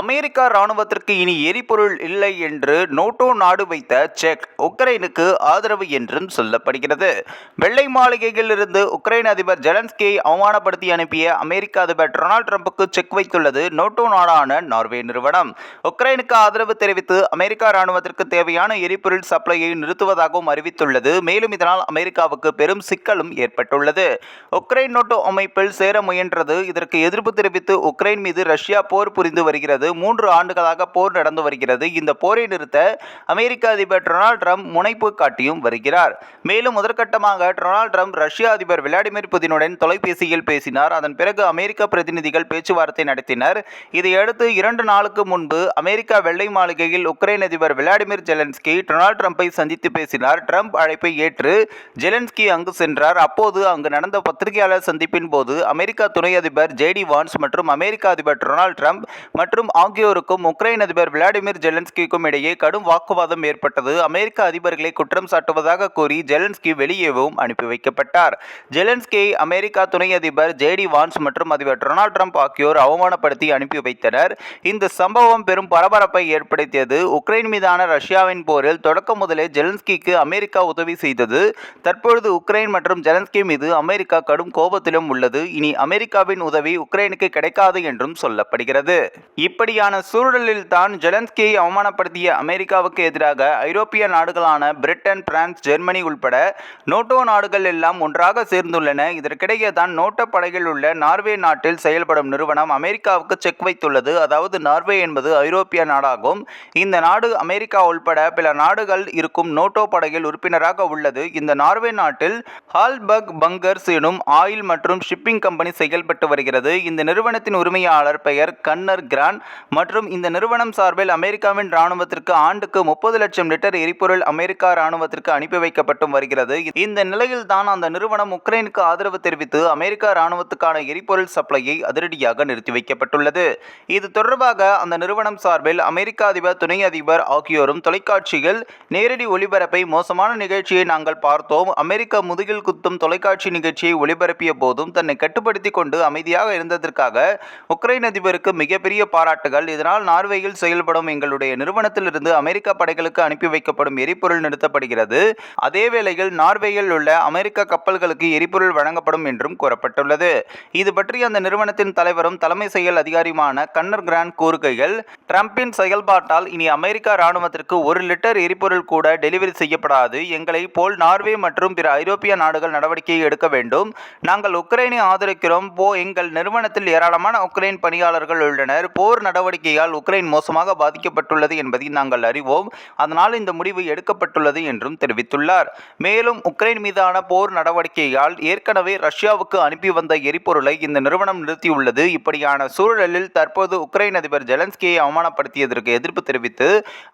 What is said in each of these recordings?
America இராணுவத்திற்கு இனி எரிபொருள் இல்லை என்று நோட்டோ நாடு வைத்த செக் உக்ரைனுக்கு ஆதரவு என்றும் சொல்லப்படுகிறது. வெள்ளை மாளிகையில் இருந்து உக்ரைன் அதிபர் ஜெலன்ஸ்கியை அவமானப்படுத்தி அனுப்பிய அமெரிக்க அதிபர் டொனால்ட் ட்ரம்புக்கு செக் வைத்துள்ளது நோட்டோ நாடான நார்வே நிறுவனம். உக்ரைனுக்கு ஆதரவு தெரிவித்து அமெரிக்கா இராணுவத்திற்கு தேவையான எரிபொருள் சப்ளையை நிறுத்துவதாகவும் அறிவித்துள்ளது. மேலும் இதனால் அமெரிக்காவுக்கு பெரும் சிக்கலும் ஏற்பட்டுள்ளது. உக்ரைன் நோட்டோ அமைப்பில் சேர முயன்றது இதற்கு எதிர்ப்பு தெரிவித்து உக்ரைன் மீது ரஷ்யா போர் புரிந்து வருகிறது. மூன்று ஆண்டுகளாக போர் நடந்து வருகிறது. இந்த போரை நிறுத்த அமெரிக்க அதிபர் டொனால்ட் ட்ரம்ப் முனைப்பு காட்டியும் வருகிறார். மேலும் முதற்கட்டமாக டொனால்ட் ட்ரம்ப் ரஷ்ய அதிபர் விளாடிமிர் புதினுடன் தொலைபேசியில் பேசினார். அதன் பிறகு அமெரிக்க பிரதிநிதிகள் பேச்சுவார்த்தை நடத்தினர். இதையடுத்து இரண்டு நாளுக்கு முன்பு அமெரிக்கா வெள்ளை மாளிகையில் உக்ரைன் அதிபர் விளாடிமிர் ஜெலன்ஸ்கி டொனால்ட் ட்ரம்ப்பை சந்தித்து பேசினார். ட்ரம்ப் அழைப்பை ஏற்று ஜெலன்ஸ்கி அங்கு சென்றார். அப்போது அங்கு நடந்த பத்திரிகையாளர் சந்திப்பின் போது அமெரிக்கா துணை அதிபர் ஜேடி வான்ஸ் மற்றும் அமெரிக்க அதிபர் டொனால்ட் ட்ரம்ப் மற்றும் ஆகியோருக்கும் உக்ரைன் அதிபர் விளாடிமிர் ஜெலன்ஸ்கிக்கும் இடையே கடும் வாக்குவாதம் ஏற்பட்டது. அமெரிக்க அதிபர்களை குற்றம் சாட்டுவதாக கூறி ஜெலன்ஸ்கி வெளியேவும் அனுப்பி வைக்கப்பட்டார். ஜெலன்ஸ்கியை அமெரிக்கா துணை அதிபர் ஜேடி வான்ஸ் மற்றும் அதிபர் டொனால்ட் ட்ரம்ப் ஆகியோர் அவமானப்படுத்தி அனுப்பி வைத்தனர். இந்த சம்பவம் பெரும் பரபரப்பை ஏற்படுத்தியது. உக்ரைன் மீதான ரஷ்யாவின் போரில் தொடக்கம் முதலே ஜெலன்ஸ்கிக்கு அமெரிக்கா உதவி செய்தது. தற்பொழுது உக்ரைன் மற்றும் ஜெலன்ஸ்கி மீது அமெரிக்கா கடும் கோபத்திலும் உள்ளது. இனி அமெரிக்காவின் உதவி உக்ரைனுக்கு கிடைக்காது என்றும் சொல்லப்படுகிறது. இப்படியான சூழலில் தான் ஜெலன்ஸ்கியை அவமானப்படுத்திய அமெரிக்காவுக்கு எதிராக ஐரோப்பிய நாடுகளான பிரிட்டன் பிரான்ஸ் ஜெர்மனி உள்பட நோட்டோ நாடுகள் எல்லாம் ஒன்றாக சேர்ந்துள்ளன. இதற்கிடையே தான் நோட்டோ படையில் உள்ள நார்வே நாட்டில் செயல்படும் நிறுவனம் அமெரிக்காவுக்கு செக் வைத்துள்ளது. அதாவது நார்வே என்பது ஐரோப்பிய நாடாகும். இந்த நாடு அமெரிக்கா உள்பட பல நாடுகள் இருக்கும் நோட்டோ படையில் உறுப்பினராக உள்ளது. இந்த நார்வே நாட்டில் ஹால்பர்க் பங்கர்ஸ் எனும் ஆயில் மற்றும் ஷிப்பிங் கம்பெனி செயல்பட்டு வருகிறது. இந்த நிறுவனத்தின் உரிமையாளர் பெயர் கன்னர் கிரான். மற்றும் இந்த நிறுவனம் சார்பில் அமெரிக்காவின் ராணுவத்திற்கு ஆண்டுக்கு முப்பது லட்சம் லிட்டர் எரிபொருள் அமெரிக்கா ராணுவத்திற்கு அனுப்பி வைக்கப்பட்டு வருகிறது. இந்த நிலையில் தான் அந்த நிறுவனம் உக்ரைனுக்கு ஆதரவு தெரிவித்து அமெரிக்கா ராணுவத்துக்கான எரிபொருள் சப்ளையை அதிரடியாக நிறுத்தி வைக்கப்பட்டுள்ளது. இது தொடர்பாக அந்த நிறுவனம் சார்பில் அமெரிக்க அதிபர் துணை அதிபர் ஆகியோரும் தொலைக்காட்சியில் நேரடி ஒளிபரப்பை மோசமான நிகழ்ச்சியை நாங்கள் பார்த்தோம். அமெரிக்க முதுகில் குத்தும் தொலைக்காட்சி நிகழ்ச்சியை ஒளிபரப்பிய போதும் தன்னை கட்டுப்படுத்தி கொண்டு அமைதியாக இருந்ததற்காக உக்ரைன் அதிபருக்கு மிகப்பெரிய பாராட்டு பாராட்டுகள். இதனால் நார்வேயில் செயல்படும் எங்களுடைய நிறுவனத்திலிருந்து அமெரிக்க படைகளுக்கு அனுப்பி வைக்கப்படும் எரிபொருள் நிறுத்தப்படுகிறது. அதே வேளையில் நார்வேயில் உள்ள அமெரிக்க கப்பல்களுக்கு எரிபொருள் வழங்கப்படும் என்றும் கூறப்பட்டுள்ளது. இது பற்றி அந்த நிறுவனத்தின் தலைவரும் தலைமை செயல் அதிகாரியுமான கன்னர் கிராண்ட் கூறுகையில் ட்ரம்பின் செயல்பாட்டால் இனி அமெரிக்கா ராணுவத்திற்கு ஒரு லிட்டர் எரிபொருள் கூட டெலிவரி செய்யப்படாது. எங்களை போல் நார்வே மற்றும் பிற ஐரோப்பிய நாடுகள் நடவடிக்கை எடுக்க வேண்டும். நாங்கள் உக்ரைனை ஆதரிக்கிறோம். போ எங்கள் நிறுவனத்தில் ஏராளமான உக்ரைன் பணியாளர்கள் உள்ளனர். போர் நடவடிக்கையால் உக்ரைன் மோசமாக பாதிக்கப்பட்டுள்ளது என்பதை நாங்கள் அறிவோம். அதனால் இந்த முடிவு எடுக்கப்பட்டுள்ளது என்றும் தெரிவித்துள்ளார். மேலும் உக்ரைன் மீதான போர் நடவடிக்கையால் ஏற்கனவே ரஷ்யாவுக்கு அனுப்பி வந்த எரிபொருளை இந்த நிறுவனம் நிறுத்தியுள்ளது. இப்படியான சூழலில் தற்போது உக்ரைன் அதிபர் ஜெலன்ஸ்கியை அவமானப்படுத்தியதற்கு எதிர்ப்பு தெரிவித்து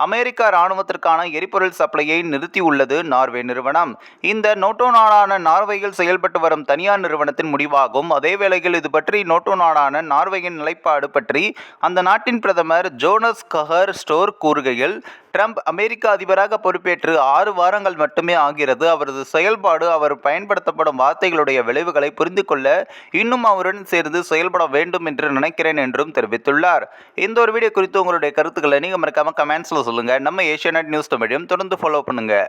அமெரிக்கா ராணுவத்திற்கான எரிபொருள் சப்ளையை நிறுத்தியுள்ளது நார்வே நிறுவனம். இந்த நோட்டோ நாடான நார்வேயில் செயல்பட்டு வரும் தனியார் நிறுவனத்தின் முடிவாகும். அதே வேளையில் இது பற்றி நோட்டோ நாடான நார்வேயின் நிலைப்பாடு பற்றி அந்த நாட்டின் பிரதமர் ஜோனஸ் கஹர் ஸ்டோர் கூறுகையில் ட்ரம்ப் அமெரிக்க அதிபராக பொறுப்பேற்று ஆறு வாரங்கள் மட்டுமே ஆகிறது. அவரது செயல்பாடு அவர் பயன்படுத்தப்படும் வார்த்தைகளுடைய விளைவுகளை புரிந்து கொள்ள இன்னும் அவருடன் சேர்ந்து செயல்பட வேண்டும் என்று நினைக்கிறேன் என்றும் தெரிவித்துள்ளார். இந்த ஒரு வீடியோ குறித்து உங்களுடைய கருத்துக்களை நீங்கள் மறக்காமல் கமெண்ட்ஸில் சொல்லுங்கள் நம்ம ஏஷியா நியூஸ் தமிழையும் தொடர்ந்து ஃபாலோ பண்ணுங்கள்